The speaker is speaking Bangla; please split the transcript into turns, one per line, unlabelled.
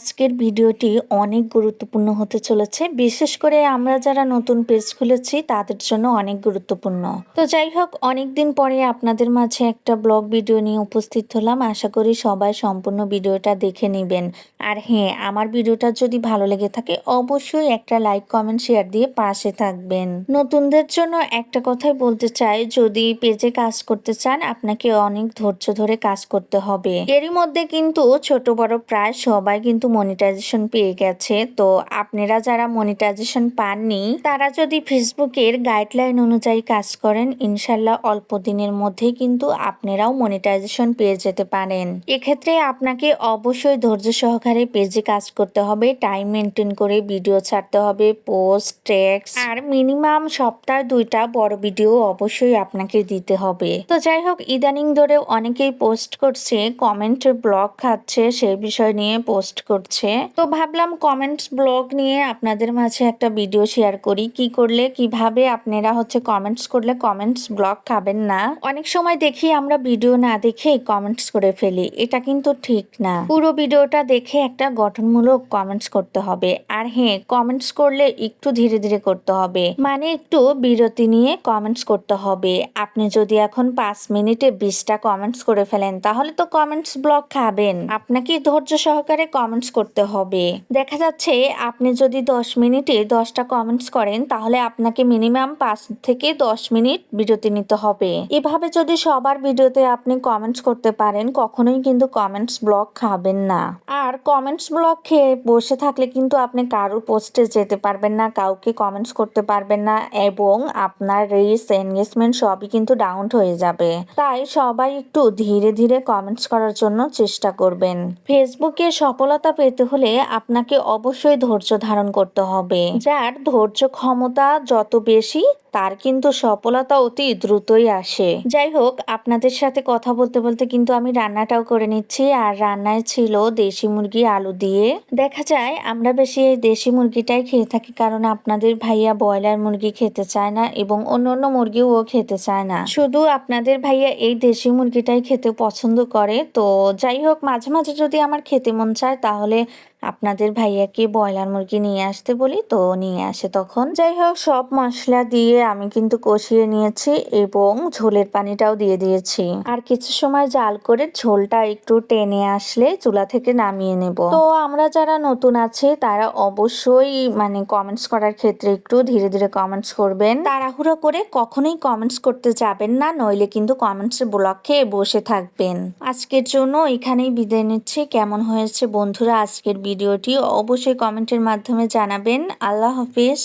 আজকের ভিডিওটি অনেক গুরুত্বপূর্ণ হতে চলেছে। বিশেষ করে আমরা যারা নতুন পেজ খুলেছি, তাদের জন্য অনেক গুরুত্বপূর্ণ। তো যাই হোক অনেক দিন পরে আপনাদের মাঝে একটা ব্লগ ভিডিও নিয়ে উপস্থিত হলাম। আশা করি সবাই সম্পূর্ণ ভিডিওটা দেখে নেবেন। আর হ্যাঁ আমার ভিডিওটা যদি ভালো লেগে থাকে, অবশ্যই একটা লাইক, কমেন্ট, শেয়ার দিয়ে পাশে থাকবেন। নতুনদের জন্য একটা কথাই বলতে চাই, যদি পেজে কাজ করতে চান, আপনাকে অনেক ধৈর্য ধরে কাজ করতে হবে। এরই মধ্যে কিন্তু ছোট বড় প্রায় সবাই কিন্তু মনিটাইজেশন পেয়ে গেছে। তো আপনারা যারা মনিটাইজেশন পাননি, তারা যদি ফেসবুকের গাইডলাইন অনুযায়ী কাজ করেন, ইনশাল্লাহ অল্প দিনের মধ্যে কিন্তু আপনারাও মনিটাইজেশন পেয়ে যেতে পারেন। এক্ষেত্রে আপনাকে অবশ্যই ধৈর্য সহকারে পেজে কাজ করতে হবে টাইম মেনটেন করে ভিডিও ছাড়তে হবে পোস্ট টেক্স আর মিনিমাম সপ্তাহে দুইটা বড় ভিডিও অবশ্যই আপনাকে দিতে হবে। তো যাই হোক, ইদানিং ধরে অনেকেই পোস্ট করছে কমেন্ট ব্লক খাচ্ছে সেই বিষয় নিয়ে পোস্ট করছে। তো ভাবলাম কমেন্টস ব্লগ নিয়ে আপনাদের মাঝে একটা ভিডিও শেয়ার করি। কি করলে, কীভাবে আপনারা হচ্ছে কমেন্টস করলে কমেন্টস ব্লগ খাবেন না? অনেক সময় দেখি আমরা ভিডিও না দেখে কমেন্টস করে ফেলি। এটা কিন্তু ঠিক না। পুরো ভিডিওটা দেখে একটা গঠনমূলক কমেন্টস করতে হবে। আর হ্যাঁ কমেন্টস করলে একটু ধীরে ধীরে করতে হবে। মানে একটু বিরতি নিয়ে কমেন্টস করতে হবে। আপনি যদি এখন পাঁচ মিনিটে বিশটা কমেন্টস করে ফেলেন, তাহলে তো কমেন্টস ব্লগ খাবেন। আপনাকে ধৈর্য সহকারে কমেন্টস করতে হবে। দেখা যাচ্ছে আপনি যদি দশ মিনিটে দশটা কমেন্টস করেন, তাহলে আপনাকে মিনিমাম পাঁচ থেকে দশ মিনিট বিরতি নিতে হবে। এভাবে যদি সবার ভিডিওতে আপনি কমেন্টস করতে পারেন, কখনোই কিন্তু কমেন্টস ব্লক খাবেন না। আর কমেন্টস ব্লক খেয়ে বসে থাকলে কিন্তু আপনি কারোর পোস্টে যেতে পারবেন না, কাউকে কমেন্টস করতে পারবেন না এবং আপনার রিস এনগেজমেন্ট সবই কিন্তু ডাউন হয়ে যাবে। তাই সবাই একটু ধীরে ধীরে কমেন্টস করার জন্য চেষ্টা করবেন। ফেসবুকে সফলতা পেতে হলে আপনাকে অবশ্যই ধৈর্য ধারণ করতে হবে। যার ধৈর্য ক্ষমতা যত বেশি, তার কিন্তু সফলতা অতি দ্রুতই আসে। যাই হোক, আপনাদের সাথে কথা বলতে বলতে কিন্তু আমি রান্নাটাও করে নিচ্ছি। আর রান্নায় ছিল দেশি মুরগি আলু দিয়ে। দেখা যায়, আমরা বেশি এই দেশি মুরগিটাই খেয়ে থাকি কারণ আপনাদের ভাইয়া ব্রয়লার মুরগি খেতে চায় না এবং অন্য অন্য মুরগিও ও খেতে চায় না। শুধু আপনাদের ভাইয়া এই দেশি মুরগিটাই খেতে পছন্দ করে। তো যাই হোক, মাঝে মাঝে যদি আমার খেতে মন চায় তাহলে আপনাদের ভাইয়াকে ব্রয়লার মুরগি নিয়ে আসতে বলি তো নিয়ে আসে তখন। যাই হোক, সব মশলা দিয়ে আমি কিন্তু কষিয়ে নিয়েছি এবং ঝোলের পানিটাও দিয়ে দিয়েছি। আর কিছু সময় জাল করে ঝোলটা একটু টেনে আসলে চুলা থেকে নামিয়ে নেব। তো আমরা যারা নতুন আছে, তারা অবশ্যই মানে কমেন্টস করার ক্ষেত্রে একটু ধীরে ধীরে কমেন্টস করবেন। তাড়াহুড়ো করে কখনোই কমেন্টস করতে যাবেন না, নইলে কিন্তু কমেন্টস ব্লক খেয়ে বসে থাকবেন। আজকের জন্য এখানেই বিদায় নিচ্ছি। কেমন হয়েছে বন্ধুরা আজকের ভিডিওটি অবশ্যই কমেন্টের মাধ্যমে জানাবেন। আল্লাহ হাফিজ।